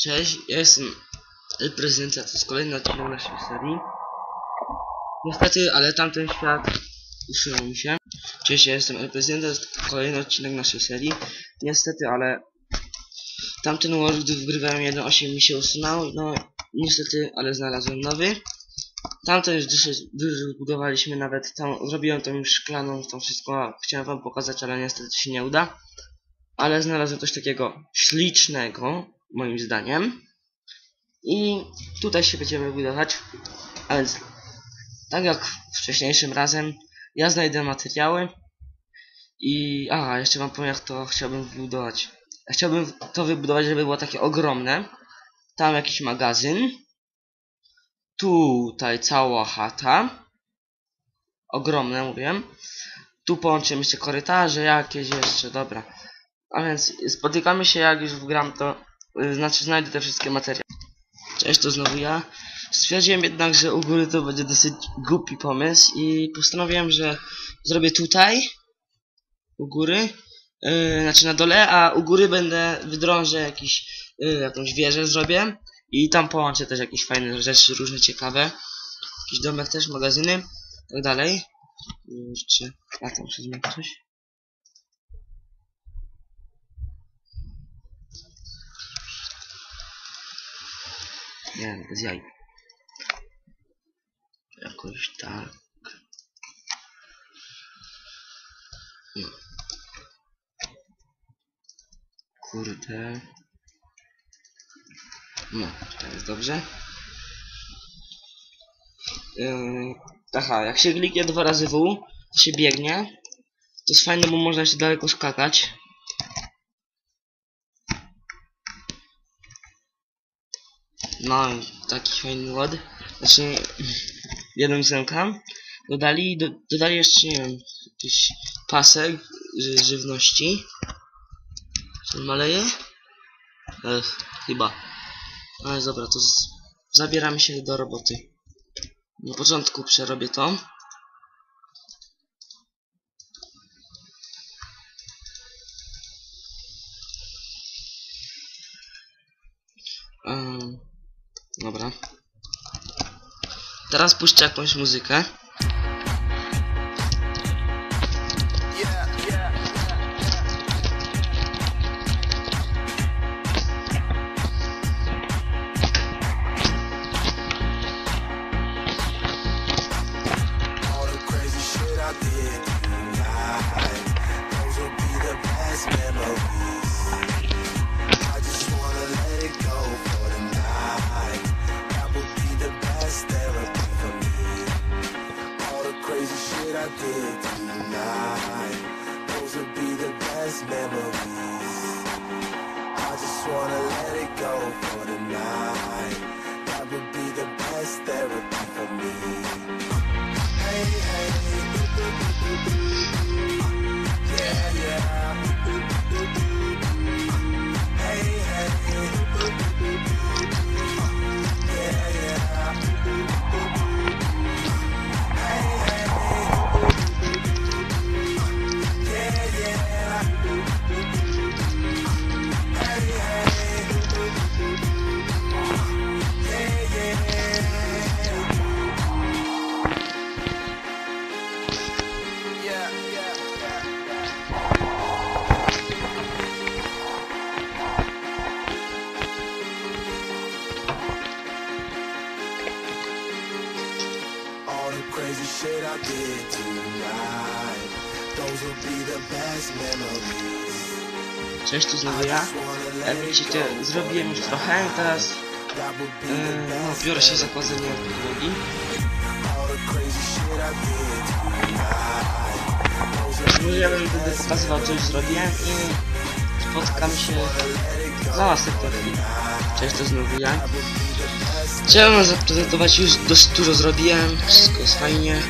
Cześć, ja jestem Prezydenta, to jest kolejny odcinek naszej serii. Niestety, ale tamten świat usunął mi się. Cześć, ja jestem Prezydenta, to jest kolejny odcinek naszej serii. Niestety, ale tamten World, gdy wgrywałem 1.8 mi się usunął. No, niestety, ale znalazłem nowy. Tamten już dużo, zbudowaliśmy, nawet tam zrobiłem tą już szklaną, to wszystko chciałem wam pokazać, ale niestety się nie uda. Ale znalazłem coś takiego ślicznego, moim zdaniem. I tutaj się będziemy budować. A więc, tak jak wcześniejszym razem, ja znajdę materiały. I, aha, jeszcze wam powiem jak to chciałbym wybudować. Ja chciałbym to wybudować, żeby było takie ogromne. Tam jakiś magazyn. Tutaj cała chata. Ogromne, mówię. Tu połączymy jeszcze korytarze jakieś jeszcze, dobra. A więc spotykamy się jak już wgram to, znaczy znajdę te wszystkie materiały. Cześć, to znowu ja. Stwierdziłem jednak, że u góry to będzie dosyć głupi pomysł i postanowiłem, że zrobię tutaj, u góry, yy, znaczy na dole, a u góry będę wydrążę jakiś, yy, jakąś wieżę zrobię i tam połączę też jakieś fajne rzeczy, różne ciekawe. Jakiś domek też, magazyny, tak dalej. Jeszcze, a tam coś. Nie wiem, bez jaj. Jakoś tak. No. Kurde. No, to jest dobrze. Yy, aha, jak się kliknie dwa razy W, to się biegnie. To jest fajne, bo można się daleko skakać. No, taki fajny ład. Znaczy, jedną ósemkę. Dodali, do, dodali jeszcze, nie wiem, jakiś pasek ży, żywności. Co maleje? Ech, chyba. Ale dobra, to zabieramy się do roboty. Na początku przerobię to. Dobra. Teraz puszczę jakąś muzykę. Memories. I just wanna let it go for the night. Crazy shit I did tonight, those will be the best memories. Cześć, tu znowu ja. Jak widzicie, zrobiłem już trochę, teraz best. biorę się za kładzenie podłogi. All the crazy shit I did tonight, those will Może ja będę pokazywał co już zrobiłem i spotkam się za następną chwilę. Cześć, to znowu ja. Chciałem wam zaprezentować, już dość dużo zrobiłem, wszystko jest fajnie.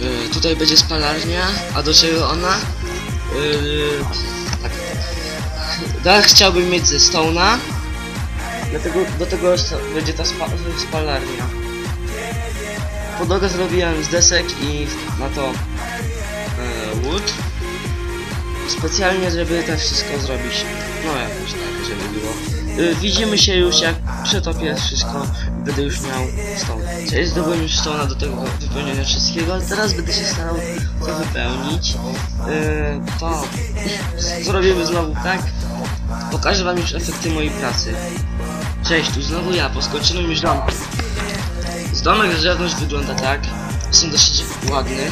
Yy, tutaj będzie spalarnia, a do czego ona? Yy, tak. Dach chciałbym mieć ze stone'a, dlatego do tego będzie ta spa spalarnia. Podłogę zrobiłem z desek i na to e, wood. specjalnie, żeby to wszystko zrobić. No jakoś tak, żeby było. Y, widzimy się już jak przetopię wszystko będę już miał stone. Czyli zdobyłem już stona do tego wypełnienia wszystkiego, ale teraz będę się starał to wypełnić. Y, to zrobimy znowu tak. Pokażę wam już efekty mojej pracy. Cześć, tu znowu ja, poskoczyłem już. Z domek z zewnątrz wygląda tak. Są dosyć ładny.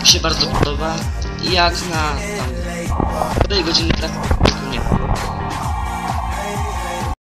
Mi się bardzo podoba. Jak na tam 4 godziny pracy противнику.